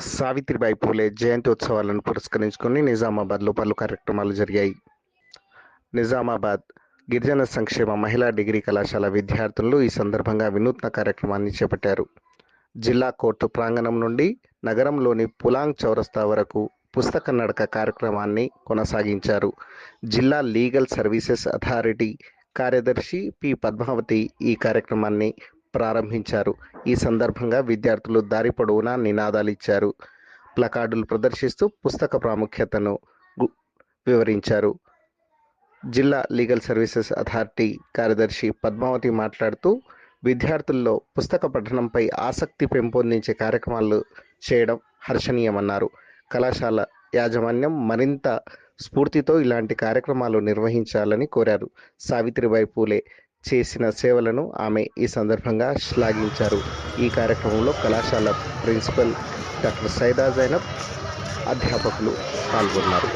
సావిత్రిబాయి పూలే జయంతి ఉత్సవాలను పురస్కరించుకొని నిజామాబాద్లో పలు కార్యక్రమాలు జరిగాయి. నిజామాబాద్ గిరిజన సంక్షేమ మహిళా డిగ్రీ కళాశాల విద్యార్థులు ఈ సందర్భంగా వినూత్న కార్యక్రమాన్ని చేపట్టారు. జిల్లా కోర్టు ప్రాంగణం నుండి నగరంలోని పులాంగ్ చౌరస్తా వరకు పుస్తక నడక కార్యక్రమాన్ని కొనసాగించారు. జిల్లా లీగల్ సర్వీసెస్ అథారిటీ కార్యదర్శి పి పద్మావతి ఈ కార్యక్రమాన్ని ప్రారంభించారు. ఈ సందర్భంగా విద్యార్థులు దారి పొడవునా నినాదాలు ఇచ్చారు. ప్లకార్డులు ప్రదర్శిస్తూ పుస్తక ప్రాముఖ్యతను గు- వివరించారు. జిల్లా లీగల్ సర్వీసెస్ అథారిటీ కార్యదర్శి పద్మావతి మాట్లాడుతూ విద్యార్థుల్లో పుస్తక పఠనంపై ఆసక్తి పెంపొందించే కార్యక్రమాలు చేయడం హర్షణీయమన్నారు. కళాశాల యాజమాన్యం మరింత స్ఫూర్తితో ఇలాంటి కార్యక్రమాలు నిర్వహించాలని కోరారు. సావిత్రిబాయి పూలే చేసిన సేవలను ఆమె ఈ సందర్భంగా శ్లాఘించారు. ఈ కార్యక్రమంలో కళాశాల ప్రిన్సిపల్ డాక్టర్ సైదా జైనబ్ అధ్యాపకులు పాల్గొన్నారు.